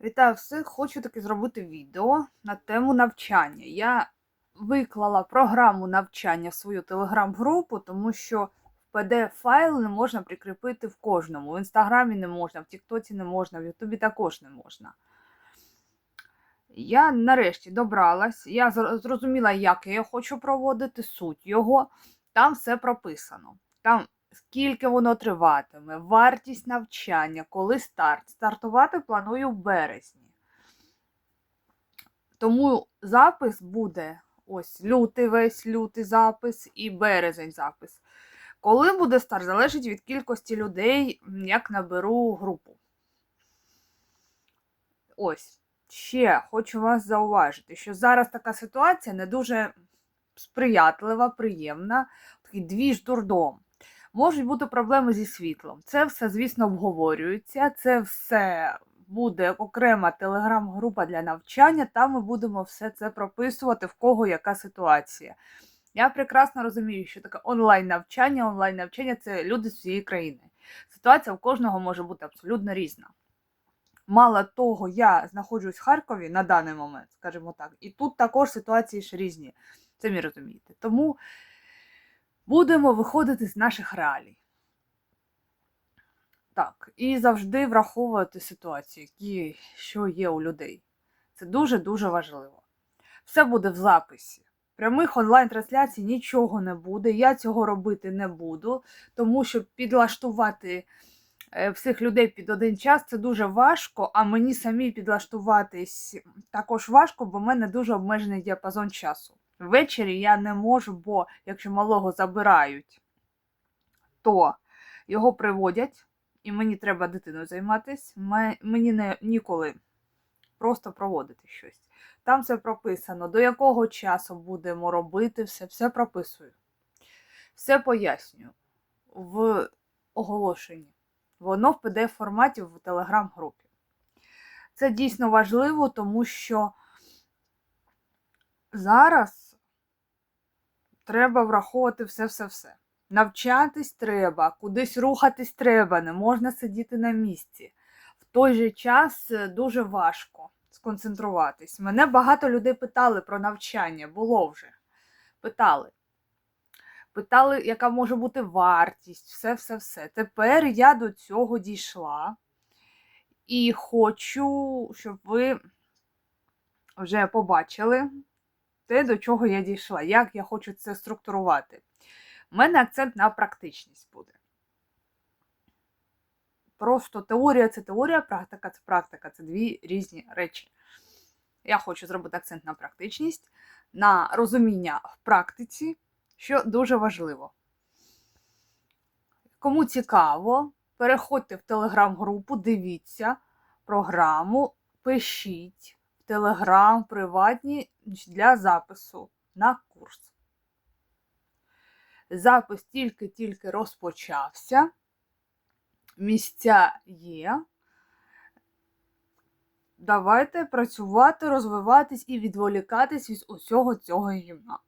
Вітаю всіх! Хочу таки зробити відео на тему навчання. Я виклала програму навчання в свою телеграм-групу, тому що в PDF-файл не можна прикріпити в кожному. В інстаграмі не можна, в Тіктоці не можна, в Ютубі також не можна. Я нарешті добралась, я зрозуміла, як я хочу проводити, суть його. Там все прописано. Там скільки воно триватиме, вартість навчання, коли старт. Стартувати планую в березні. Тому запис буде ось лютий весь лютий запис і березень запис. Коли буде старт, залежить від кількості людей, як наберу групу. Ось. Ще хочу вас зауважити, що зараз така ситуація не дуже сприятлива, приємна, такий двіж дурдом. Можуть бути проблеми зі світлом. Це все, звісно, обговорюється. Це все буде окрема телеграм-група для навчання. Там ми будемо все це прописувати, в кого яка ситуація. Я прекрасно розумію, що таке онлайн-навчання. Онлайн-навчання це люди з всієї країни. Ситуація у кожного може бути абсолютно різна. Мало того, я знаходжусь в Харкові на даний момент, скажімо так, і тут також ситуації ж різні. Самі розумієте. Тому будемо виходити з наших реалій. Так, і завжди враховувати ситуацію, які, що є у людей. Це дуже-дуже важливо. Все буде в записі. Прямих онлайн-трансляцій нічого не буде. Я цього робити не буду, тому що підлаштувати е, всіх людей під один час це дуже важко, а мені самі підлаштуватись також важко, бо в мене дуже обмежений діапазон часу. Ввечері я не можу, бо якщо малого забирають, то його приводять, і мені треба дитиною займатися. Мені не ніколи просто проводити щось. Там все прописано, до якого часу будемо робити все, все прописую. Все пояснюю в оголошенні. Воно в pdf форматі в телеграм-групі. Це дійсно важливо, тому що зараз треба враховувати все-все-все. Навчатись треба, кудись рухатись треба, не можна сидіти на місці. В той же час е, дуже важко сконцентруватись. Мене багато людей питали про навчання, було вже. Питали. Питали, яка може бути вартість, все-все-все. Тепер я до цього дійшла і хочу, щоб ви вже побачили те, до чого я дійшла, як я хочу це структурувати. У мене акцент на практичність буде. Просто теорія це теорія, практика це практика, це дві різні речі. Я хочу зробити акцент на практичність, на розуміння в практиці, що дуже важливо. Кому цікаво, переходьте в телеграм-групу, дивіться програму, пишіть телеграм приватні для запису на курс. Запис тільки-тільки розпочався. Місця є. Давайте працювати, розвиватись і відволікатись від усього цього гімна.